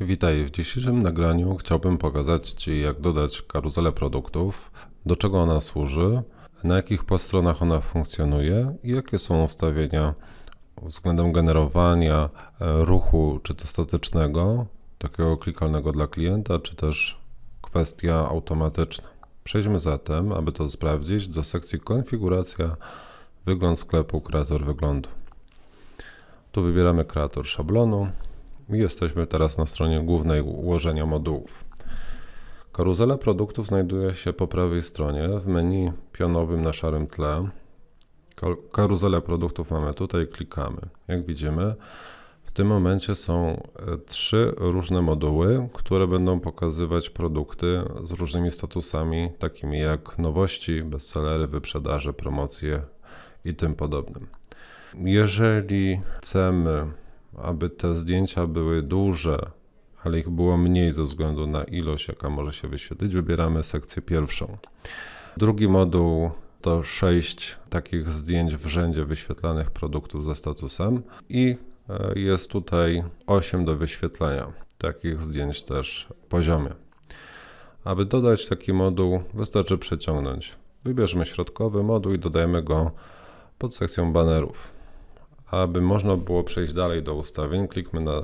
Witaj, w dzisiejszym nagraniu chciałbym pokazać Ci, jak dodać karuzelę produktów, do czego ona służy, na jakich podstronach ona funkcjonuje i jakie są ustawienia względem generowania e, ruchu, czy to statycznego, takiego klikalnego dla klienta, czy też kwestia automatyczna. Przejdźmy zatem, aby to sprawdzić, do sekcji konfiguracja, wygląd sklepu, kreator wyglądu. Tu wybieramy kreator szablonu i jesteśmy teraz na stronie głównej ułożenia modułów. Karuzela produktów znajduje się po prawej stronie w menu pionowym na szarym tle. Ka- Karuzelę produktów mamy tutaj, klikamy. Jak widzimy, w tym momencie są e, trzy różne moduły, które będą pokazywać produkty z różnymi statusami, takimi jak nowości, bestsellery, wyprzedaże, promocje i tym podobnym. Jeżeli chcemy, aby te zdjęcia były duże, ale ich było mniej ze względu na ilość, jaka może się wyświetlić, wybieramy sekcję pierwszą. Drugi moduł to sześć takich zdjęć w rzędzie wyświetlanych produktów ze statusem i e, jest tutaj 8 do wyświetlenia takich zdjęć też w poziomie. Aby dodać taki moduł, wystarczy przeciągnąć. Wybierzmy środkowy moduł i dodajmy go pod sekcją banerów. Aby można było przejść dalej do ustawień, klikmy na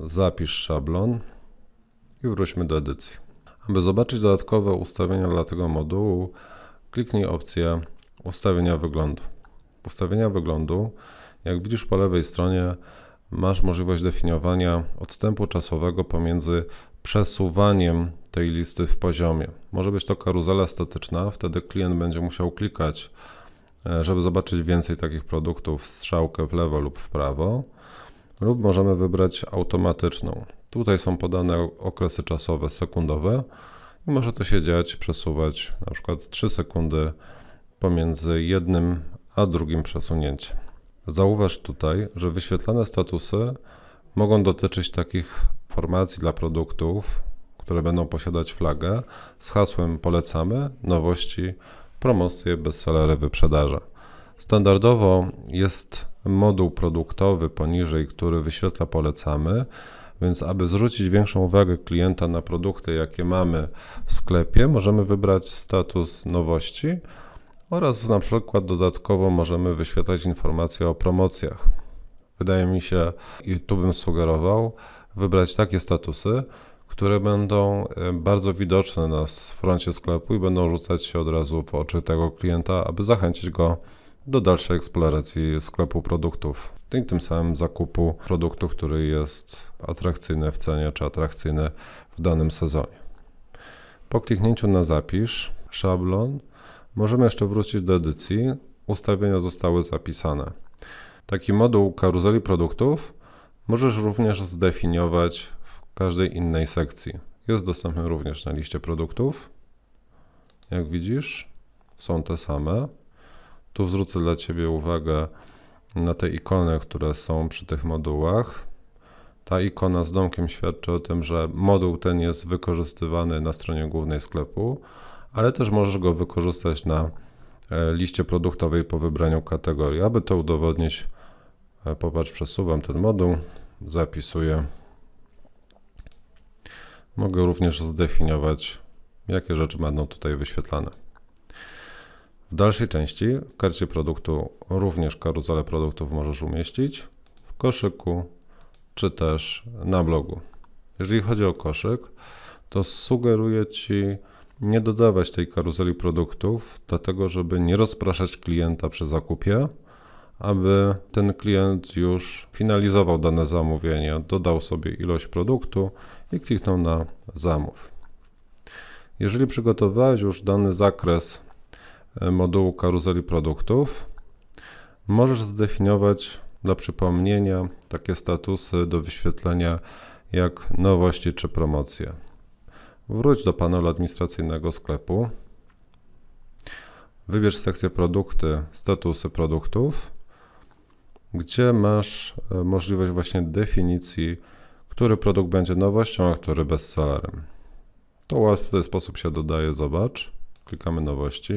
Zapisz szablon i wróćmy do edycji. Aby zobaczyć dodatkowe ustawienia dla tego modułu, kliknij opcję Ustawienia wyglądu. Ustawienia wyglądu, jak widzisz po lewej stronie, masz możliwość definiowania odstępu czasowego pomiędzy przesuwaniem tej listy w poziomie. Może być to karuzela statyczna, wtedy klient będzie musiał klikać, żeby zobaczyć więcej takich produktów, strzałkę w lewo lub w prawo, lub możemy wybrać automatyczną. Tutaj są podane okresy czasowe sekundowe i może to się dziać, przesuwać na przykład 3 sekundy pomiędzy jednym a drugim przesunięciem. Zauważ tutaj, że wyświetlane statusy mogą dotyczyć takich formacji dla produktów, które będą posiadać flagę z hasłem polecamy, nowości, promocje, bestsellery, wyprzedaże. Standardowo jest moduł produktowy poniżej, który wyświetla polecamy, więc aby zwrócić większą uwagę klienta na produkty, jakie mamy w sklepie, możemy wybrać status nowości oraz na przykład dodatkowo możemy wyświetlać informacje o promocjach. Wydaje mi się, i tu bym sugerował, wybrać takie statusy, które będą e, bardzo widoczne na froncie sklepu i będą rzucać się od razu w oczy tego klienta, aby zachęcić go do dalszej eksploracji sklepu produktów i tym samym zakupu produktu, który jest atrakcyjny w cenie czy atrakcyjny w danym sezonie. Po kliknięciu na zapisz szablon możemy jeszcze wrócić do edycji. Ustawienia zostały zapisane. Taki moduł karuzeli produktów możesz również zdefiniować każdej innej sekcji. Jest dostępny również na liście produktów. Jak widzisz, są te same. Tu zwrócę dla Ciebie uwagę na te ikony, które są przy tych modułach. Ta ikona z domkiem świadczy o tym, że moduł ten jest wykorzystywany na stronie głównej sklepu, ale też możesz go wykorzystać na e, liście produktowej po wybraniu kategorii. Aby to udowodnić, e, popatrz, przesuwam ten moduł, zapisuję. Mogę również zdefiniować, jakie rzeczy będą tutaj wyświetlane. W dalszej części w karcie produktu również karuzelę produktów możesz umieścić w koszyku czy też na blogu. Jeżeli chodzi o koszyk, to sugeruję Ci nie dodawać tej karuzeli produktów, dlatego żeby nie rozpraszać klienta przy zakupie, aby ten klient już finalizował dane zamówienie, dodał sobie ilość produktu i kliknął na zamów. Jeżeli przygotowałeś już dany zakres e, modułu karuzeli produktów, możesz zdefiniować dla przypomnienia takie statusy do wyświetlenia jak nowości czy promocje. Wróć do panelu administracyjnego sklepu. Wybierz sekcję produkty, statusy produktów, gdzie masz e, możliwość właśnie definicji, który produkt będzie nowością, a który bestsellerem. To łatwy sposób się dodaje, zobacz. Klikamy nowości.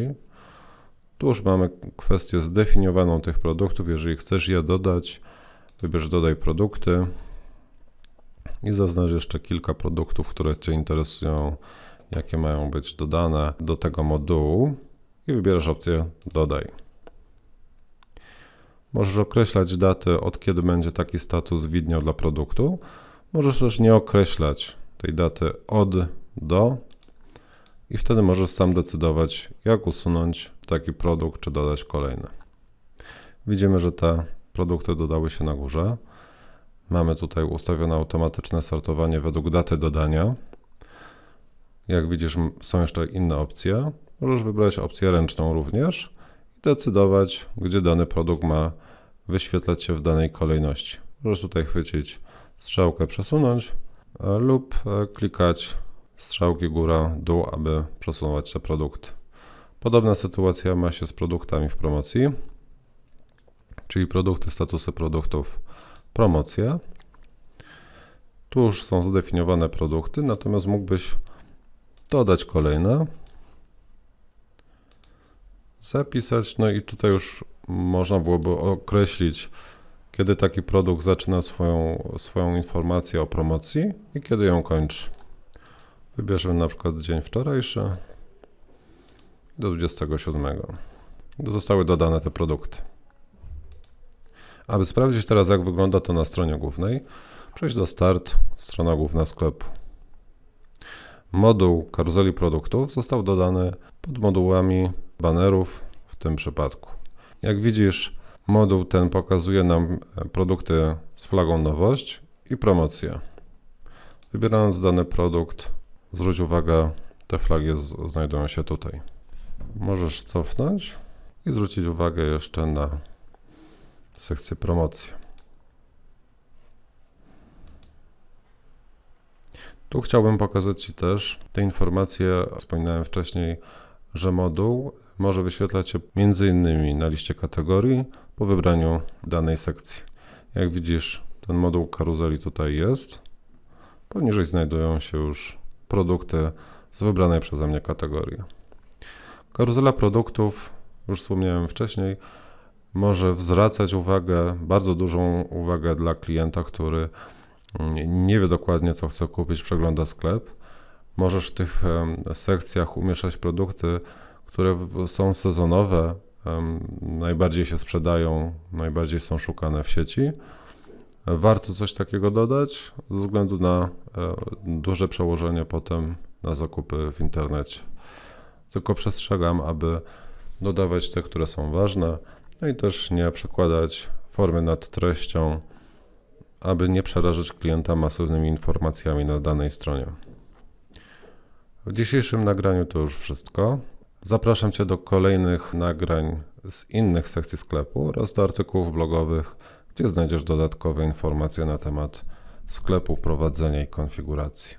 Tu już mamy kwestię zdefiniowaną tych produktów. Jeżeli chcesz je dodać, wybierz dodaj produkty i zaznacz jeszcze kilka produktów, które Cię interesują, jakie mają być dodane do tego modułu i wybierasz opcję dodaj. Możesz określać daty, od kiedy będzie taki status widniał dla produktu. Możesz też nie określać tej daty od do i wtedy możesz sam decydować, jak usunąć taki produkt, czy dodać kolejny. Widzimy, że te produkty dodały się na górze. Mamy tutaj ustawione automatyczne sortowanie według daty dodania. Jak widzisz, są jeszcze inne opcje. Możesz wybrać opcję ręczną również i decydować, gdzie dany produkt ma wyświetlać się w danej kolejności. Możesz tutaj chwycić strzałkę przesunąć e, lub e, klikać strzałki góra, dół, aby przesuwać te produkty. Podobna sytuacja ma się z produktami w promocji, czyli produkty, statusy produktów, promocje. Tu już są zdefiniowane produkty, natomiast mógłbyś dodać kolejne, zapisać, no i tutaj już można byłoby określić, kiedy taki produkt zaczyna swoją, swoją informację o promocji i kiedy ją kończy. Wybierzemy na przykład dzień wczorajszy do 27. Zostały dodane te produkty. Aby sprawdzić teraz, jak wygląda to na stronie głównej, przejdź do Start, strona główna sklepu. Moduł karuzeli produktów został dodany pod modułami banerów w tym przypadku. Jak widzisz, moduł ten pokazuje nam e, produkty z flagą nowość i promocję. Wybierając dany produkt, zwróć uwagę, te flagi znajdują się tutaj. Możesz cofnąć i zwrócić uwagę jeszcze na sekcję promocji. Tu chciałbym pokazać Ci też te informacje, wspominałem wcześniej, że moduł może wyświetlać się innymi na liście kategorii po wybraniu danej sekcji. Jak widzisz, ten moduł karuzeli tutaj jest. Poniżej znajdują się już produkty z wybranej przeze mnie kategorii. Karuzela produktów, już wspomniałem wcześniej, może zwracać uwagę, bardzo dużą uwagę dla klienta, który nie wie dokładnie, co chce kupić, przegląda sklep. Możesz w tych sekcjach umieszczać produkty, które są sezonowe, najbardziej się sprzedają, najbardziej są szukane w sieci. Warto coś takiego dodać ze względu na e, duże przełożenie potem na zakupy w internecie. Tylko przestrzegam, aby dodawać te, które są ważne, no i też nie przekładać formy nad treścią, aby nie przerażać klienta masywnymi informacjami na danej stronie. W dzisiejszym nagraniu to już wszystko. Zapraszam Cię do kolejnych nagrań z innych sekcji sklepu oraz do artykułów blogowych, gdzie znajdziesz dodatkowe informacje na temat sklepu, prowadzenia i konfiguracji.